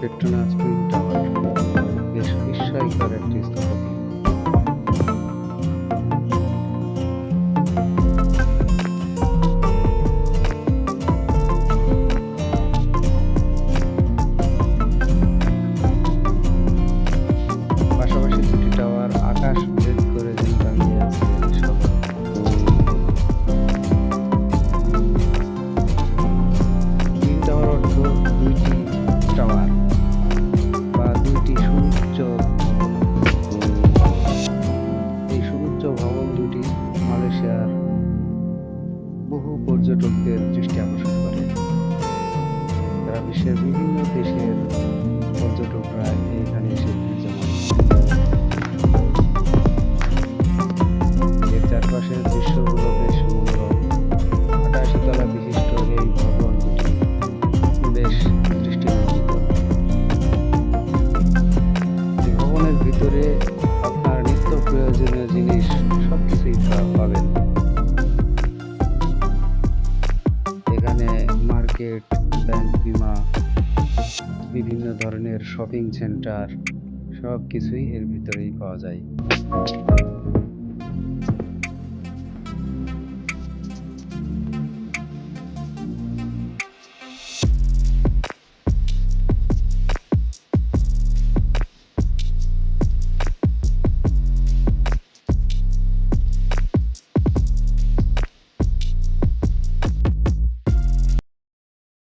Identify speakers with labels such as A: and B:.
A: Petronas twin tower বেশ বিস্ময়কর একটি স্থপতি পাশাপাশি দুটি টাওয়ার আকাশ ভেদ পর্যটকদের দৃষ্টি আকর্ষণ করে। তারা বিশ্বের বিভিন্ন দেশের পর্যটকরা এখানে এসে এর চারপাশের দৃশ্যগুলো বেশ মনোরম। তলা বিশিষ্ট এই ভবন বেশ ভবনের ভিতরে আপনার নিত্য প্রয়োজনীয় জিনিস পা- পাবেন। মার্কেট ব্যাংক বিমা বিভিন্ন ধরনের শপিং সেন্টার সব কিছুই এর ভিতরেই পাওয়া যায়।